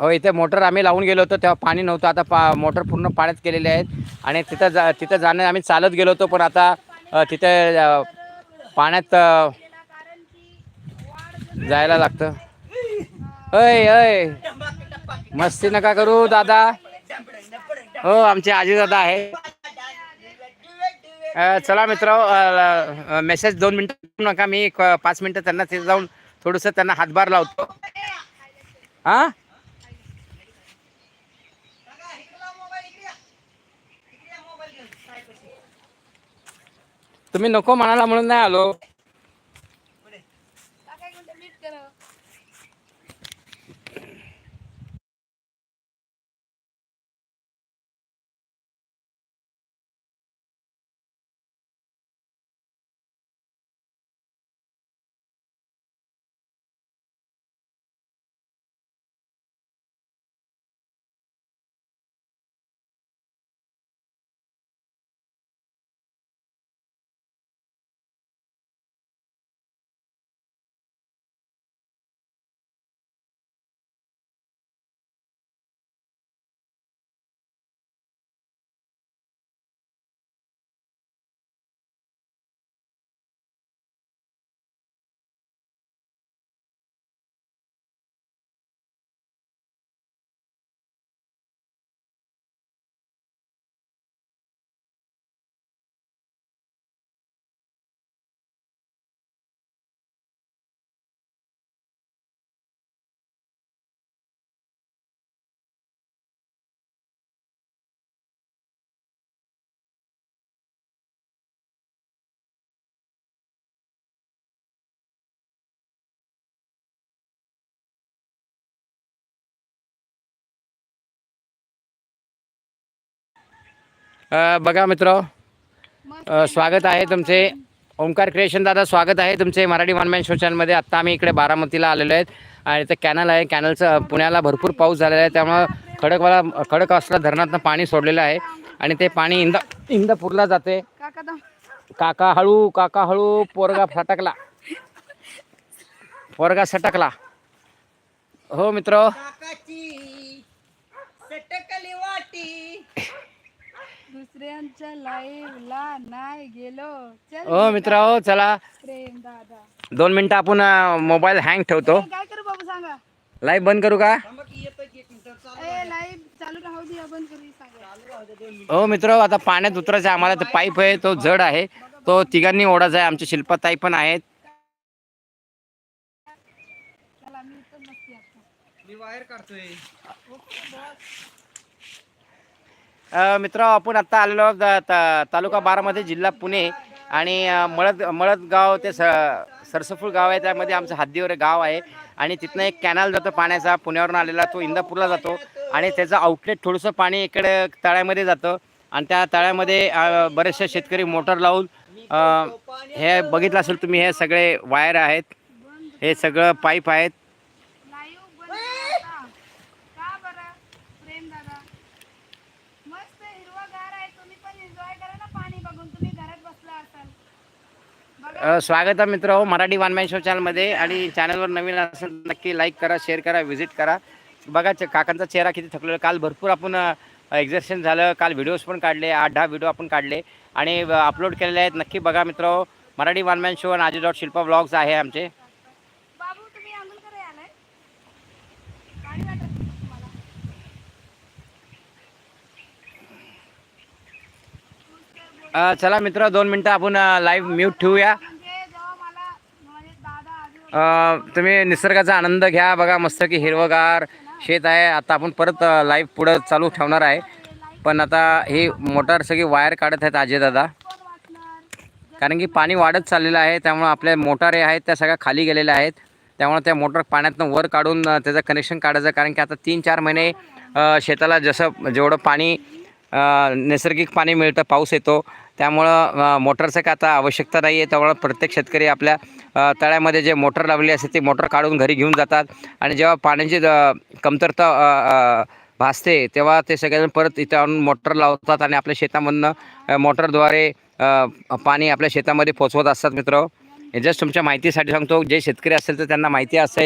हो इथे मोटर आम्ही लावून गेलो होतो तेव्हा पाणी नव्हतं. आता पा मोटर पूर्ण पाण्यात केलेले आहेत. आणि तिथं जा तिथं जाणं आम्ही चालत गेलो होतो पण आता तिथे पाण्यात जायला लागतं. अय अय मस्ती नका करू दादा. हो आमचे आजी दादा आहे. चला मित्र मेसेज दोन मिनटं नका. मी पाच मिनटं त्यांना तिथे जाऊन थोडंसं त्यांना हातभार लावतो. हां? तुम्ही नको म्हणाला म्हणून नाही आलो. बघा मित्र स्वागत आहे तुमचे. ओंकार क्रिएशन दादा स्वागत आहे तुमचे मराठी वनमॅन शो चॅनलमध्ये आत्ता आम्ही इकडे बारामतीला आलेलो आहेत आणि इथं कॅनल आहे. कॅनलचं पुण्याला भरपूर पाऊस झालेला आहे. त्यामुळं खडकवाला खडक असला धरणातनं पाणी सोडलेलं आहे. आणि ते पाणी इंदा इंदापूरला जाते. काका हळू काका हळू पोरगा फटकला. पोरगा सटकला. हो मित्र काकाची सटकली वाटी दुसऱ्यांच्या लाईव्हला नाही गेलो. चल हो मित्र हो चला. प्रेम दादा. दोन मिनटं आपण मोबाईल हँग ठेवतो. ए, काय करू बाबू सांगा. लाईव्ह बंद करू का? मग येतो की एक मिनिट. चालू ए लाईव्ह चालू राहू दे आपण करू सांगा. राहू दे दोन मिनिट. हो मित्र आता पाण्यात उतरायचं आहे. आम्हाला तो पाईप आहे तो जड आहे. तो तिघांनी ओढायचा आहे. आमच्या शिल्पाताई पण आहेत. चला मी आता. बाहेर काढतोय. मित्र आपण आत्ता आलेलो आहोत ता- तालुका बारामध्ये जिल्हा पुणे. आणि मळद मळदगाव ते स सरसफूल गाव आहे त्यामध्ये आमचं हद्दीवर गाव आहे. आणि तिथनं एक कॅनल जातो पाण्याचा पुण्यावरून आलेला तो इंदापूरला जातो. आणि त्याचं आउटलेट थोडंसं पाणी इकडे तळ्यामध्ये जातं. आणि त्या तळ्यामध्ये बरेचसे शेतकरी मोटर लावून हे बघितलं असेल तुम्ही हे सगळे वायर आहेत. हे सगळं पाईप आहेत लाईव्ह बंद करा आता. का बरं प्रेम दादा मस्त हिरवागार आहे तुम्ही पण एन्जॉय करा ना पाणी बघून तुम्ही घरात बसला असाल बघा अ, स्वागत आहे मित्र. हो मराठी वनमॅन शो चॅनलमध्ये आणि चॅनलवर नवीन असेल नक्की लाईक करा शेअर करा व्हिजिट करा. बघा च- काकांचा चेहरा किती थकलेला. काल भरपूर आपण एक्झर्शन झालं. काल व्हिडिओज पण काढले. आठ दहा व्हिडिओ आपण काढले. आणि अपलोड केलेले आहेत. नक्की बघा मित्र. मराठी वनमॅन शो आणि आजी डॉट शिल्पा ब्लॉग्स आहे आमचे. चला मित्र दोन मिनटं आपण लाईव्ह म्यूट ठेवूया. तुम्ही निसर्गाचा आनंद घ्या बघा मस्त की हिरवगार शेत आहे. आता आपण परत लाईव्ह पुढं चालू ठेवणार आहे. पण आता ही मोटार सगळी वायर काढत आहेत आजे दादा. कारण की पाणी वाढत चाललेलं आहे त्यामुळं आपल्या मोटारे आहेत त्या सगळ्या खाली गेलेल्या आहेत. त्यामुळे त्या मोटर पाण्यातनं वर काढून त्याचं कनेक्शन काढायचं. कारण की आता तीन चार महिने शेताला जसं जेवढं पाणी नैसर्गिक पाणी मिळतं पाऊस येतो त्यामुळं मोटरचं काय आता आवश्यकता नाही आहे त्यामुळं प्रत्येक शेतकरी आपल्या तळ्यामध्ये जे मोटर लावलेली असते ती मोटर काढून घरी घेऊन जातात. आणि जेव्हा पाण्याची कमतरता भासते तेव्हा ते सगळेजण परत इथं आणून मोटर लावतात आणि आपल्या शेतामधनं मोटरद्वारे पाणी आपल्या शेतामध्ये पोचवत असतात मित्र. जस्ट तुमच्या माहितीसाठी सांगतो. जे शेतकरी असेल तर त्यांना माहिती असेल.